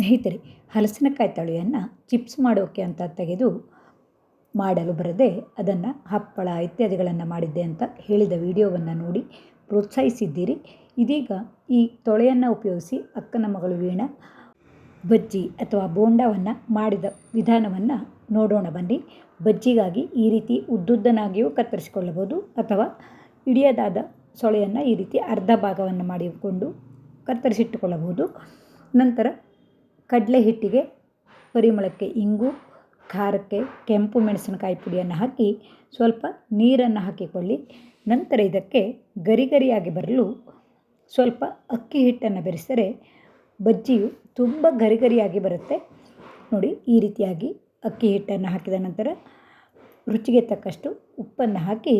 ಸ್ನೇಹಿತರೆ, ಹಲಸಿನಕಾಯಿ ತಳಿಯನ್ನು ಚಿಪ್ಸ್ ಮಾಡೋಕೆ ಅಂತ ತೆಗೆದು ಮಾಡಲು ಬರದೆ ಅದನ್ನು ಹಪ್ಪಳ ಇತ್ಯಾದಿಗಳನ್ನು ಮಾಡಿದ್ದೆ ಅಂತ ಹೇಳಿದ ವಿಡಿಯೋವನ್ನು ನೋಡಿ ಪ್ರೋತ್ಸಾಹಿಸಿದ್ದೀರಿ. ಇದೀಗ ಈ ತೊಳೆಯನ್ನು ಉಪಯೋಗಿಸಿ ಅಕ್ಕನ ಮಗಳು ವೀಣ ಬಜ್ಜಿ ಅಥವಾ ಬೋಂಡವನ್ನು ಮಾಡಿದ ವಿಧಾನವನ್ನು ನೋಡೋಣ ಬನ್ನಿ. ಬಜ್ಜಿಗಾಗಿ ಈ ರೀತಿ ಉದ್ದುದ್ದನಾಗಿಯೂ ಕತ್ತರಿಸಿಕೊಳ್ಳಬಹುದು ಅಥವಾ ಇಡಿಯದಾದ ಸೊಳೆಯನ್ನು ಈ ರೀತಿ ಅರ್ಧ ಭಾಗವನ್ನು ಮಾಡಿಕೊಂಡು ಕತ್ತರಿಸಿಟ್ಟುಕೊಳ್ಳಬಹುದು. ನಂತರ ಕಡಲೆ ಹಿಟ್ಟಿಗೆ ಪರಿಮಳಕ್ಕೆ ಇಂಗು, ಖಾರಕ್ಕೆ ಕೆಂಪು ಮೆಣಸಿನಕಾಯಿ ಪುಡಿಯನ್ನು ಹಾಕಿ ಸ್ವಲ್ಪ ನೀರನ್ನು ಹಾಕಿಕೊಳ್ಳಿ. ನಂತರ ಇದಕ್ಕೆ ಗರಿ ಗರಿಯಾಗಿ ಬರಲು ಸ್ವಲ್ಪ ಅಕ್ಕಿ ಹಿಟ್ಟನ್ನು ಬೆರೆಸಿದರೆ ಬಜ್ಜಿಯು ತುಂಬ ಗರಿಗರಿಯಾಗಿ ಬರುತ್ತೆ. ನೋಡಿ, ಈ ರೀತಿಯಾಗಿ ಅಕ್ಕಿ ಹಿಟ್ಟನ್ನು ಹಾಕಿದ ನಂತರ ರುಚಿಗೆ ತಕ್ಕಷ್ಟು ಉಪ್ಪನ್ನು ಹಾಕಿ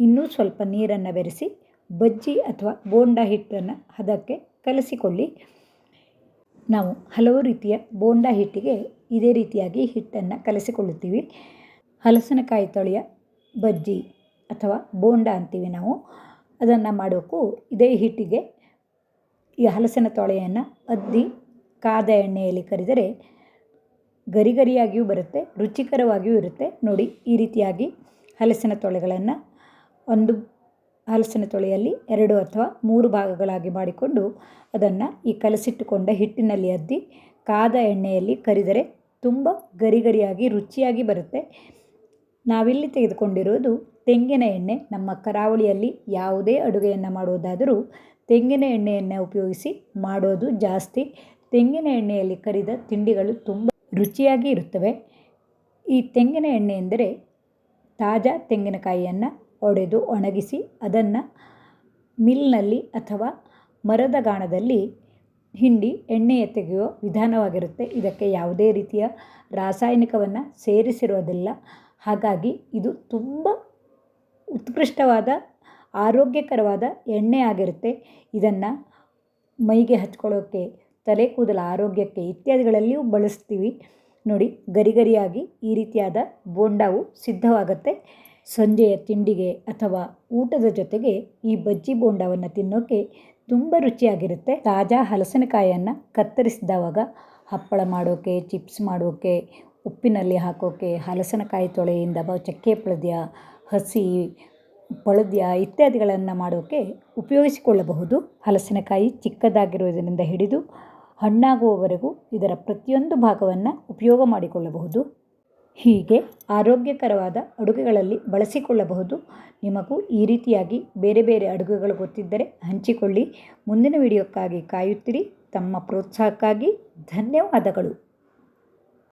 ಇನ್ನೂ ಸ್ವಲ್ಪ ನೀರನ್ನು ಬೆರೆಸಿ ಬಜ್ಜಿ ಅಥವಾ ಬೋಂಡ ಹಿಟ್ಟನ್ನು ಹದಕ್ಕೆ ಕಲಸಿಕೊಳ್ಳಿ. ನಾವು ಹಲವು ರೀತಿಯ ಬೋಂಡ ಹಿಟ್ಟಿಗೆ ಇದೇ ರೀತಿಯಾಗಿ ಹಿಟ್ಟನ್ನು ಕಲಸಿಕೊಳ್ಳುತ್ತೀವಿ. ಹಲಸಿನಕಾಯಿ ತೊಳೆಯ ಬಜ್ಜಿ ಅಥವಾ ಬೋಂಡ ಅಂತೀವಿ ನಾವು. ಅದನ್ನು ಮಾಡೋಕ್ಕೂ ಇದೇ ಹಿಟ್ಟಿಗೆ ಈ ಹಲಸಿನ ತೊಳೆಯನ್ನು ಅದ್ದಿ ಕಾದ ಎಣ್ಣೆಯಲ್ಲಿ ಕರಿದರೆ ಗರಿ ಗರಿಯಾಗಿಯೂ ಬರುತ್ತೆ, ರುಚಿಕರವಾಗಿಯೂ ಇರುತ್ತೆ. ನೋಡಿ ಈ ರೀತಿಯಾಗಿ ಹಲಸಿನ ತೊಳೆಗಳನ್ನು ಒಂದು ಹಲಸಿನ ತೊಳೆಯಲ್ಲಿ ಎರಡು ಅಥವಾ ಮೂರು ಭಾಗಗಳಾಗಿ ಮಾಡಿಕೊಂಡು ಅದನ್ನು ಈ ಕಲಸಿಟ್ಟುಕೊಂಡ ಹಿಟ್ಟಿನಲ್ಲಿ ಅದ್ದಿ ಕಾದ ಎಣ್ಣೆಯಲ್ಲಿ ಕರಿದರೆ ತುಂಬ ಗರಿ ಗರಿಯಾಗಿ ರುಚಿಯಾಗಿ ಬರುತ್ತೆ. ನಾವಿಲ್ಲಿ ತೆಗೆದುಕೊಂಡಿರೋದು ತೆಂಗಿನ ಎಣ್ಣೆ. ನಮ್ಮ ಕರಾವಳಿಯಲ್ಲಿ ಯಾವುದೇ ಅಡುಗೆಯನ್ನು ಮಾಡುವುದಾದರೂ ತೆಂಗಿನ ಎಣ್ಣೆಯನ್ನು ಉಪಯೋಗಿಸಿ ಮಾಡೋದು ಜಾಸ್ತಿ. ತೆಂಗಿನ ಎಣ್ಣೆಯಲ್ಲಿ ಕರಿದ ತಿಂಡಿಗಳು ತುಂಬ ರುಚಿಯಾಗಿ ಇರುತ್ತವೆ. ಈ ತೆಂಗಿನ ಎಣ್ಣೆ ಎಂದರೆ ತಾಜಾ ತೆಂಗಿನಕಾಯಿಯನ್ನು ಒಡೆದು ಒಣಗಿಸಿ ಅದನ್ನು ಮಿಲ್ನಲ್ಲಿ ಅಥವಾ ಮರದ ಗಾಣದಲ್ಲಿ ಹಿಂಡಿ ಎಣ್ಣೆಯ ತೆಗೆಯುವ ವಿಧಾನವಾಗಿರುತ್ತೆ. ಇದಕ್ಕೆ ಯಾವುದೇ ರೀತಿಯ ರಾಸಾಯನಿಕವನ್ನು ಸೇರಿಸಿರೋದಿಲ್ಲ. ಹಾಗಾಗಿ ಇದು ತುಂಬ ಉತ್ಕೃಷ್ಟವಾದ, ಆರೋಗ್ಯಕರವಾದ ಎಣ್ಣೆ ಆಗಿರುತ್ತೆ. ಇದನ್ನು ಮೈಗೆ ಹಚ್ಕೊಳ್ಳೋಕ್ಕೆ ತಲೆ ಕೂದಲ ಆರೋಗ್ಯಕ್ಕೆ ಇತ್ಯಾದಿಗಳಲ್ಲಿಯೂ ಬಳಸ್ತೀವಿ. ನೋಡಿ ಗರಿಗರಿಯಾಗಿ ಈ ರೀತಿಯಾದ ಬೋಂಡಾವು ಸಿದ್ಧವಾಗುತ್ತೆ. ಸಂಜೆಯ ತಿಂಡಿಗೆ ಅಥವಾ ಊಟದ ಜೊತೆಗೆ ಈ ಬಜ್ಜಿ ಬೋಂಡವನ್ನು ತಿನ್ನೋಕ್ಕೆ ತುಂಬ ರುಚಿಯಾಗಿರುತ್ತೆ. ತಾಜಾ ಹಲಸಿನಕಾಯಿಯನ್ನು ಕತ್ತರಿಸಿದವಾಗ ಹಪ್ಪಳ ಮಾಡೋಕೆ, ಚಿಪ್ಸ್ ಮಾಡೋಕೆ, ಉಪ್ಪಿನಲ್ಲಿ ಹಾಕೋಕ್ಕೆ ಹಲಸಿನಕಾಯಿ ತೊಳೆಯಿಂದ ಚಕ್ಕೆ ಪಳದ್ಯ ಹಸಿ ಪಳದ್ಯ ಇತ್ಯಾದಿಗಳನ್ನು ಮಾಡೋಕೆ ಉಪಯೋಗಿಸಿಕೊಳ್ಳಬಹುದು. ಹಲಸಿನಕಾಯಿ ಚಿಕ್ಕದಾಗಿರುವುದರಿಂದ ಹಿಡಿದು ಹಣ್ಣಾಗುವವರೆಗೂ ಇದರ ಪ್ರತಿಯೊಂದು ಭಾಗವನ್ನು ಉಪಯೋಗ ಮಾಡಿಕೊಳ್ಳಬಹುದು. ಹೀಗೆ ಆರೋಗ್ಯಕರವಾದ ಅಡುಗೆಗಳಲ್ಲಿ ಬಳಸಿಕೊಳ್ಳಬಹುದು. ನಿಮಗೂ ಈ ರೀತಿಯಾಗಿ ಬೇರೆ ಬೇರೆ ಅಡುಗೆಗಳು ಗೊತ್ತಿದ್ದರೆ ಹಂಚಿಕೊಳ್ಳಿ. ಮುಂದಿನ ವಿಡಿಯೋಕ್ಕಾಗಿ ಕಾಯುತ್ತಿರಿ. ತಮ್ಮ ಪ್ರೋತ್ಸಾಹಕ್ಕಾಗಿ ಧನ್ಯವಾದಗಳು.